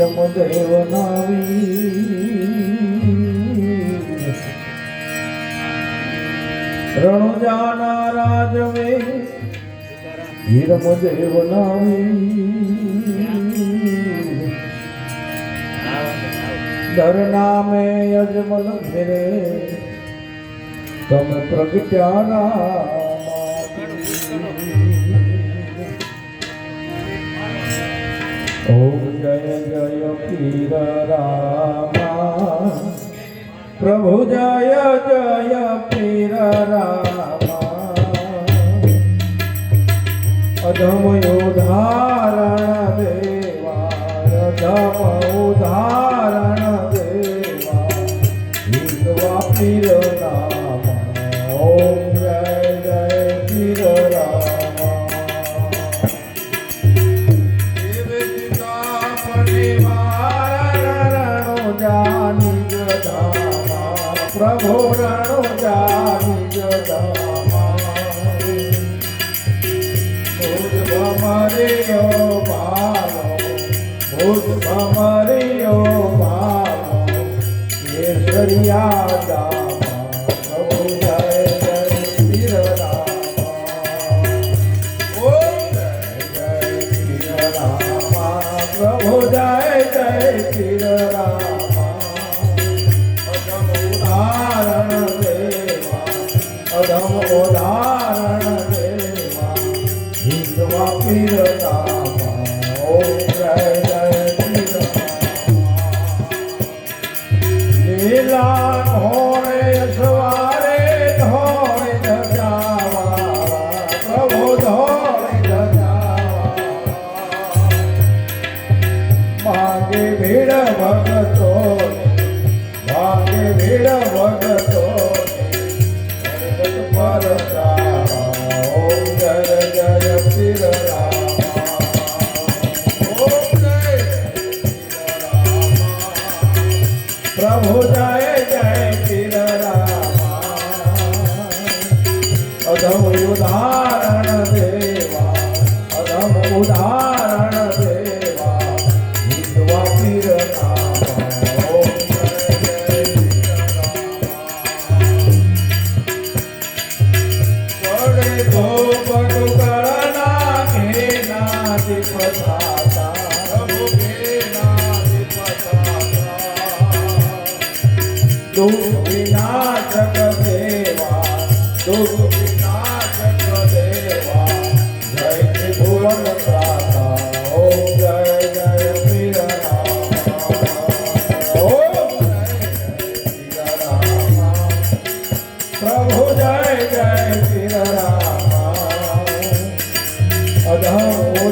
વીરમદેવ નાવી રણુજાના રાજવે વીરમદેવ નાવી દર નામે યજમન ઘેરે તમે પ્રગટ્યાના ॐ जय जय पीर रामा प्रभु जय जय पीर रामा अधम उदाहरण देवा अधम उदाहरण देवा विश्वा पीर रामा ॐ जय जय पीर रामा પ્રભુ રણો જાની બાલો ભૂત ભમરિયો બાલો કેસરિયા દામા લીલા ઘોડે પ્રભુ જય જય રામા. અધમ ઉદાહરણ દેવા, અધમ ઉદાહરણ દેવા. હિંદવા પીર નામા ઓમ જય જય પીર રામા. પડે તો પટુકળના ઘેના દીપથાતા પ્રભુ ઘેના દુઃખ વિનાશક દેવા દુઃખ વિનાશક દેવા જય ત્રિભુવન ત્રાતા ઓમ જય જય રામા ઓમ પ્રભુ જય જય પીર રામા અધમ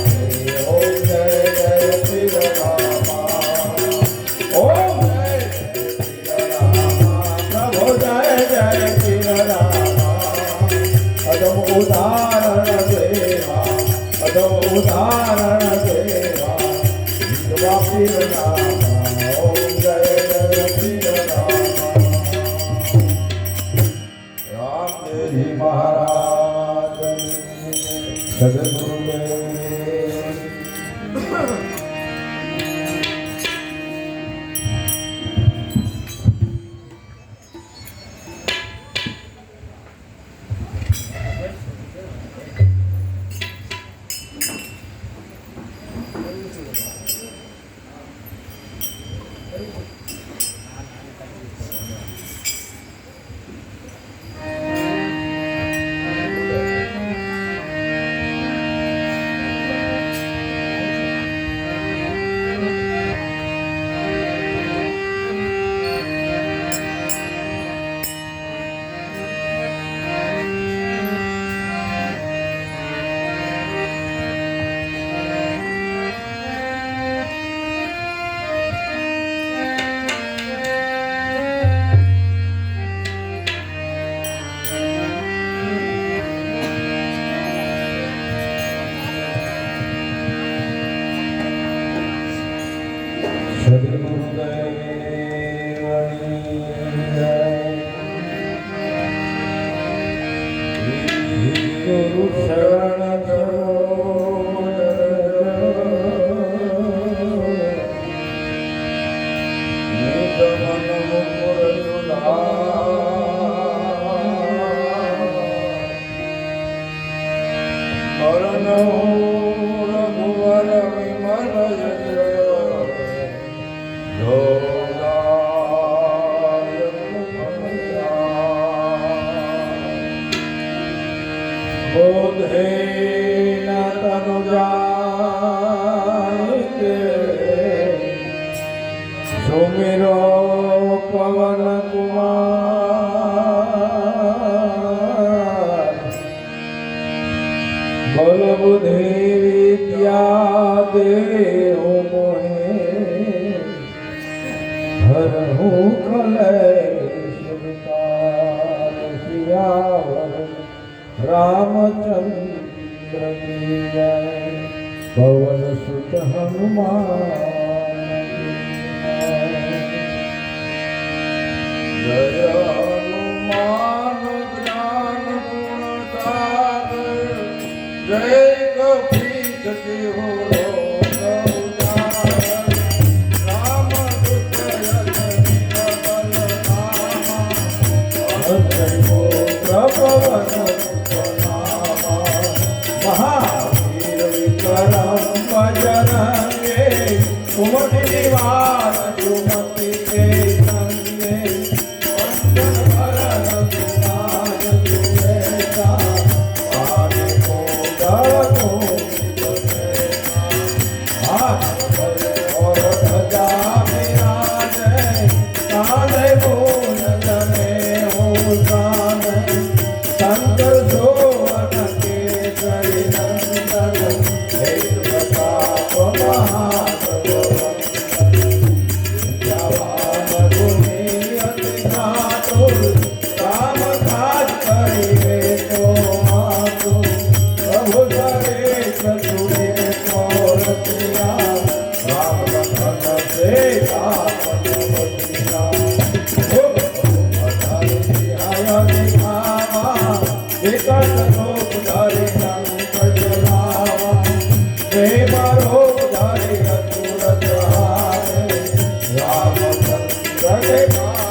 ધારણ દેવા You. बुधे न तनुजाके सुमिरो पवन कुमार बल बुधे विद्या देहु मोहे हरहु कलेश विकार सियावर રામચંદ્ર પવન સુત હનુમાન જય હનુમાન જ્ઞાન ગુણકાર જય કપી જગી હો Oh, தேவா 准备走。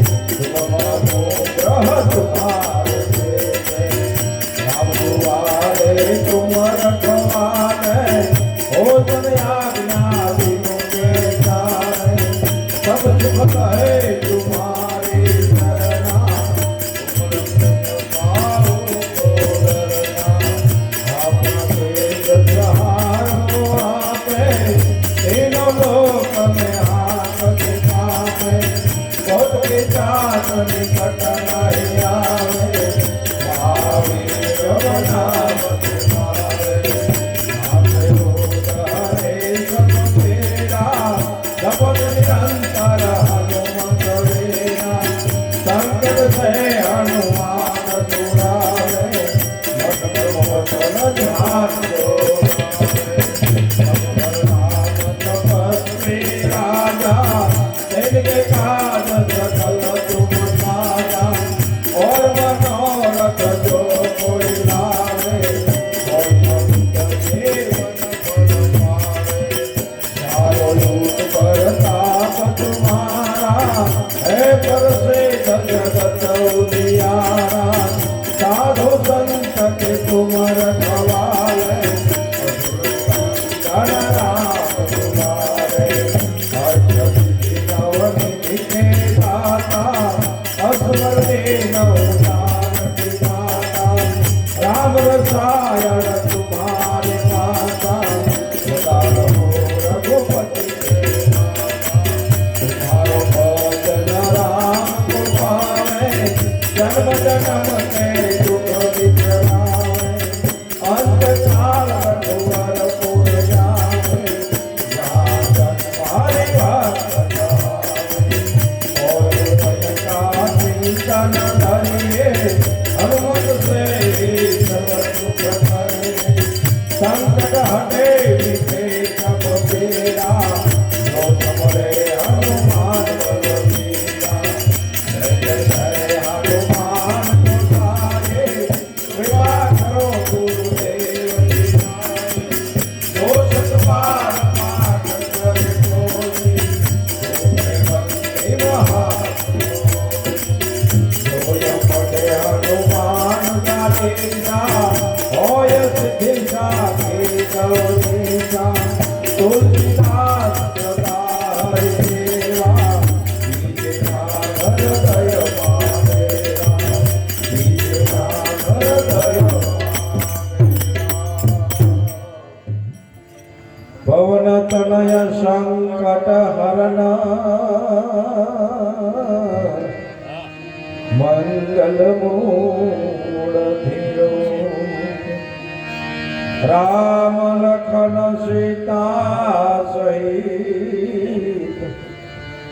अंत काल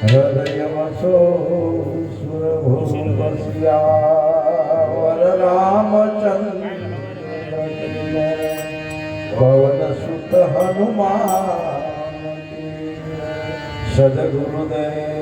હૃદયવશો સુરભૂષિયાવર રામચંદ્ર પવનસુત હનુમાન સદગુરુદેવ